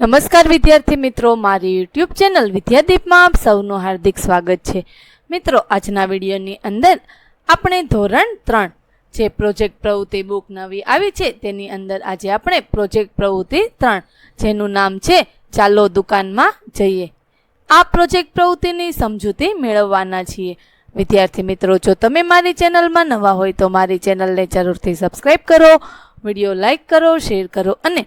નમસ્કાર વિદ્યાર્થી મિત્રો, મારી યુટ્યુબ ચેનલ વિદ્યાદીપમાં આપ સૌનું હાર્દિક સ્વાગત છે. મિત્રો, આજના વિડીયોની અંદર આપણે ધોરણ ત્રણ જે પ્રોજેક્ટ પ્રવૃત્તિ બુક નવી આવી છે, તેની અંદર આજે આપણે પ્રોજેક્ટ પ્રવૃત્તિ ત્રણ, જેનું નામ છે, ચાલો દુકાનમાં જઈએ. આ પ્રોજેક્ટ પ્રવૃત્તિની સમજૂતી મેળવવાના છીએ. વિદ્યાર્થી મિત્રો, જો તમે મારી ચેનલમાં નવા હોય તો મારી ચેનલને જરૂરથી સબસ્ક્રાઈબ કરો, વીડિયો લાઇક કરો, શેર કરો અને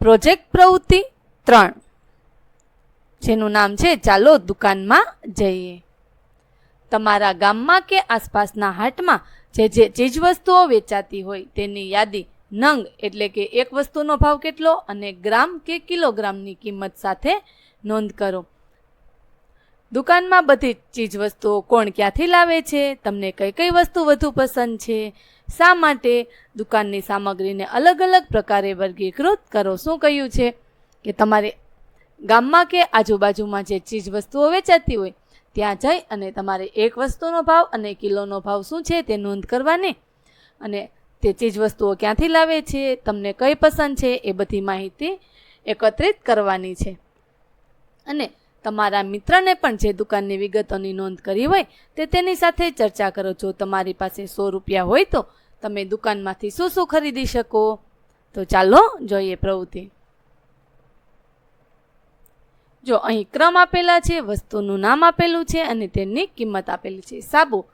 પ્રોજેક્ટ પ્રવૃત્તિ ત્રણ. જેનું નામ છે, ચાલો દુકાનમાં જઈએ. તમારા ગામમાં કે આસપાસના હાટમાં જે જે ચીજવસ્તુઓ વેચાતી હોય તેની યાદી નંગ એટલે કે એક વસ્તુનો ભાવ કેટલો અને ગ્રામ કે કિલોગ્રામની કિંમત સાથે નોંધ કરો. દુકાનમાં બધી ચીજવસ્તુઓ કોણ ક્યાંથી લાવે છે? તમને કઈ કઈ વસ્તુ વધુ પસંદ છે? શા માટે દુકાનની સામગ્રીને અલગ અલગ પ્રકારે વર્ગીકૃત કરો? શું કહ્યું છે? કે તમારે ગામમાં કે આજુબાજુમાં જે ચીજ વસ્તુઓ વેચાતી હોય, ત્યાં જઈ અને તમારે એક વસ્તુનો ભાવ અને કિલોનો ભાવ શું છે તે નોંધ કરવાની. અને તે ચીજ વસ્તુઓ ક્યાંથી લાવે છે, તમને કઈ પસંદ છે એ બધી માહિતી એકત્રિત કરવાની છે. અને તમારા મિત્રને પણ જે દુકાનની વિગતોની નોંધ કરી હોય તે તેની સાથે ચર્ચા કરો. જો તમારી પાસે સો રૂપિયા હોય તો તમે દુકાનમાંથી શું શું ખરીદી શકો? તો ચાલો જોઈએ પ્રવૃત્તિ. જો અહીં ક્રમ આપેલા છે, વસ્તુનું નામ આપેલું છે અને તેની કિંમત આપેલી છે. સાબુ.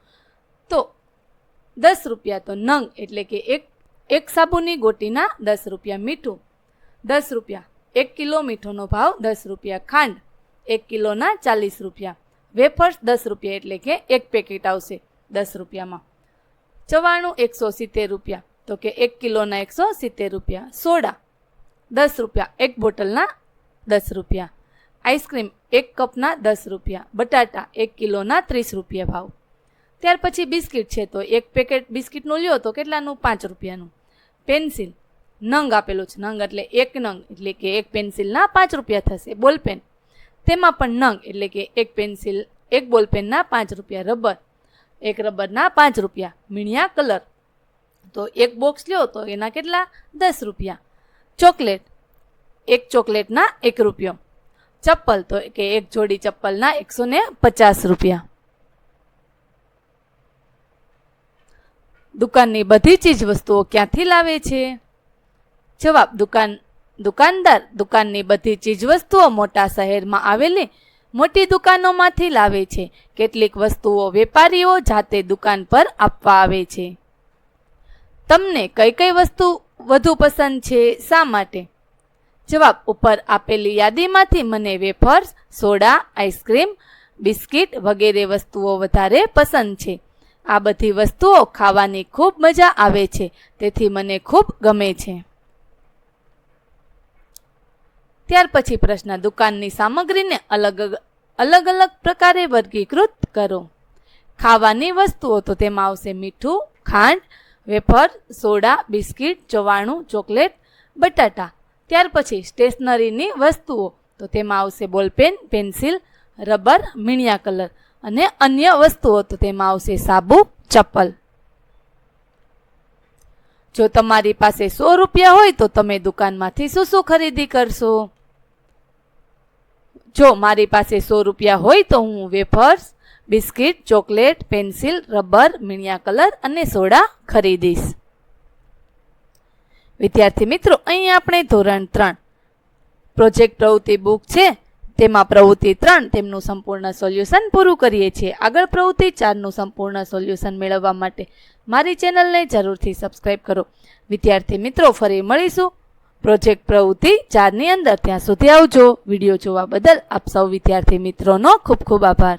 તો દસ રૂપિયા તો નંગ એટલે કે એક એક સાબુની ગોટીના દસ રૂપિયા મીઠું, દસ રૂપિયા એક કિલો મીઠોનો ભાવ, દસ રૂપિયા ખાંડ. એક કિલોના ચાલીસ રૂપિયા. વેફર્સ દસ રૂપિયા એટલે કે એક પેકેટ આવશે દસ રૂપિયામાં. ચવાણું એકસો સિત્તેર રૂપિયા, તો કે એક કિલોના એકસો સિત્તેર રૂપિયા. સોડા દસ રૂપિયા, એક બોટલના દસ રૂપિયા. આઈસ્ક્રીમ એક કપના દસ રૂપિયા. બટાટા એક કિલોના ત્રીસ રૂપિયા ભાવ. ત્યાર પછી બિસ્કિટ છે, તો એક પેકેટ બિસ્કિટનું લ્યો, તો કેટલાનું? પાંચ રૂપિયાનું. પેન્સિલ. નંગ આપેલું છે, નંગ એટલે એક નંગ એટલે કે એક પેન્સિલના પાંચ રૂપિયા થશે. બોલપેન. તેમાં પણ નંગ એટલે કે એક પેન્સિલ, એક બોલપેનના પાંચ રૂપિયા રબર, એક રબરના પાંચ રૂપિયા મીણિયા કલર. તો એક બોક્સ લ્યો તો એના કેટલા? દસ રૂપિયા. ચોકલેટ, એક ચોકલેટના એક રૂપિયો. ચપ્પલ તો કે એક જોડી ચપ્પલના એકસો ને પચાસ રૂપિયા. દુકાનની બધી ચીજ વસ્તુઓ ક્યાંથી લાવે છે? જવાબ, દુકાન દુકાનદાર દુકાનની બધી ચીજવસ્તુઓ મોટા શહેરમાં આવેલી મોટી દુકાનોમાંથી લાવે છે. કેટલીક વસ્તુઓ વેપારીઓ જાતે દુકાન પર આપવા આવે છે. તમને કઈ કઈ વસ્તુ વધુ પસંદ છે? શા માટે? જવાબ, ઉપર આપેલી યાદીમાંથી મને વેફર્સ, સોડા, આઈસ્ક્રીમ, બિસ્કિટ વગેરે વસ્તુઓ વધારે પસંદ છે. આ બધી વસ્તુઓ ખાવાની ખૂબ મજા આવે છે. તેથી મને ખૂબ ગમે છે. ત્યાર પછી પ્રશ્ન, દુકાનની સામગ્રીને અલગ અલગ અલગ પ્રકારે વર્ગીકૃત કરો. ખાવાની વસ્તુઓ તો તેમાં આવશે મીઠું, ખાંડ, વેફર, સોડા, બિસ્કિટ, ચવાણું, ચોકલેટ, બટાટા. ત્યાર પછી સ્ટેશનરીની વસ્તુઓ તો તેમાં આવશે બોલપેન, પેન્સિલ, રબર મીણિયા કલર. અને અન્ય વસ્તુઓ તો તેમાં આવશે સાબુ, ચપ્પલ. જો તમારી પાસે સો રૂપિયા હોય તો તમે દુકાનમાંથી શું શું ખરીદી કરશો? જો મારી પાસે સો રૂપિયા હોય તો હું wafers, biscuit, chocolate, pencil, rubber મીણિયા colour અને સોડા ખરીદીશ. વિદ્યાર્થી મિત્રો, અહીં આપણે ધોરણ ત્રણ. પ્રોજેક્ટ પ્રવૃત્તિ બુક છે. તેમાં પ્રવૃત્તિ ત્રણ, તેમનું સંપૂર્ણ સોલ્યુશન પૂરું કરીએ છીએ. આગળ પ્રવૃત્તિ ચારનું સંપૂર્ણ સોલ્યુશન મેળવવા માટે મારી ચેનલને જરૂરથી સબસ્ક્રાઈબ કરો. વિદ્યાર્થી મિત્રો, ફરી મળીશું. પ્રોજેક્ટ પ્રવૃત્તિ ચારની અંદર. ત્યાં સુધી આવજો. વીડિયો જોવા બદલ આપ સૌ વિદ્યાર્થી મિત્રોનો ખૂબ ખૂબ આભાર.